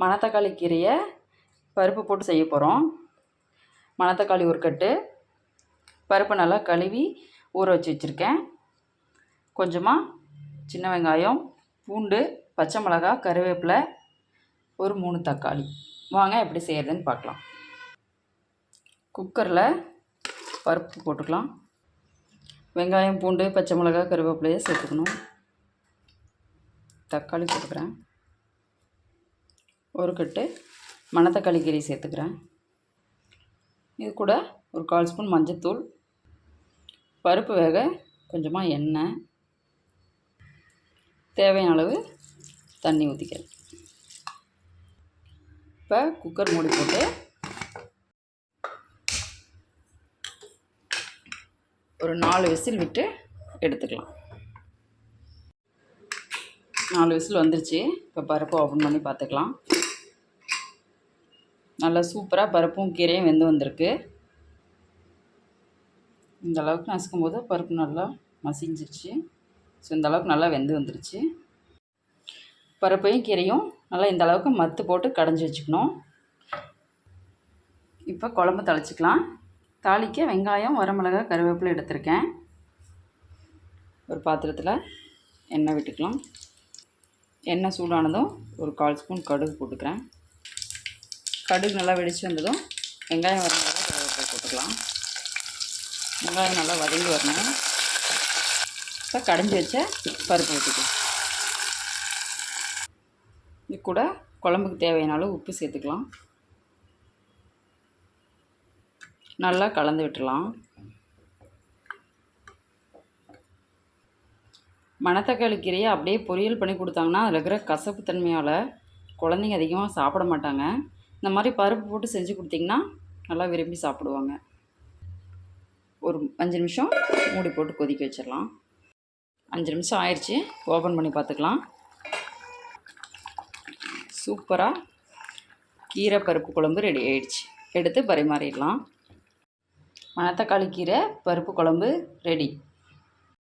மணத்தக்காளி கீரையை பருப்பு போட்டு செய்ய போகிறோம் மணத்தக்காளி ஒரு கட்டு. பருப்பை நல்லா கழுவி ஊற வச்சு வச்சுருக்கேன். கொஞ்சமாக சின்ன வெங்காயம் பூண்டு பச்சை மிளகா கருவேப்பிலை ஒரு மூணு தக்காளி. வாங்க எப்படி செய்கிறதுன்னு பார்க்கலாம். குக்கரில் பருப்பு போட்டுக்கலாம். வெங்காயம் பூண்டு பச்சை மிளகா கருவேப்பிலையை சேர்த்துக்கணும். தக்காளி போட்டுக்கிறேன். ஒரு கட்டு மணத்தக்காளி கீரை சேர்த்துக்கிறேன். இது கூட ஒரு கால் ஸ்பூன் மஞ்சத்தூள் பருப்பு வேக கொஞ்சமாக எண்ணெய் தேவையான அளவு தண்ணி ஊற்றிக்கிறேன் இப்போ குக்கர் மூடி போட்டு ஒரு நாலு விசில் விட்டு எடுத்துக்கலாம். நாலு விசில் வந்துருச்சு. இப்போ பருப்பு ஓப்பன் பண்ணி பார்த்துக்கலாம். நல்லா சூப்பராக பருப்பும் கீரையும் வெந்து வந்திருக்கு. இந்த அளவுக்கு நசுக்கும் போது பருப்பு நல்லா மசிஞ்சிருச்சு. ஸோ இந்த அளவுக்கு நல்லா வெந்து வந்துருச்சு. பருப்பையும் கீரையும் நல்லா இந்த அளவுக்கு மத்து போட்டு கடைஞ்சி வச்சுக்கணும். இப்போ குழம்பு தழைச்சிக்கலாம் தாளிக்க வெங்காயம் வரமிளகா கருவேப்பிலை எடுத்திருக்கேன். ஒரு பாத்திரத்தில் எண்ணெய் விட்டுக்கலாம். எண்ணெய் சூடானதும் ஒரு கால் ஸ்பூன் கடுகு போட்டுக்கிறேன். கடுகு நல்லா வெடிச்சு வந்ததும் வெங்காயம் வரணும் கருவேப்பிலை போட்டுக்கலாம். வெங்காயம் நல்லா வதங்கி வரணும். இப்போ கடைஞ்சி வச்ச பருப்பு ஊற்றிக்கலாம் இது கூட குழம்புக்கு தேவையான அளவு உப்பு சேர்த்துக்கலாம். நல்லா கலந்து விட்டுலாம். மணத்தக்காளி கீரையை அப்படியே பொரியல் பண்ணி கொடுத்தாங்கன்னா அதில் இருக்கிற கசப்பு தன்மையால் குழந்தைங்க அதிகமாக சாப்பிட மாட்டாங்க. இந்த மாதிரி பருப்பு போட்டு செஞ்சு கொடுத்திங்கன்னா நல்லா விரும்பி சாப்பிடுவாங்க. ஒரு அஞ்சு நிமிஷம் மூடி போட்டு கொதிக்க வச்சிடலாம். அஞ்சு நிமிஷம் ஆயிடுச்சு. ஓப்பன் பண்ணி பார்த்துக்கலாம். சூப்பராக கீரை பருப்பு குழம்பு ரெடி ஆயிடுச்சு. எடுத்து பரிமாறிடலாம். மணத்தக்காளி கீரை பருப்பு குழம்பு ரெடி.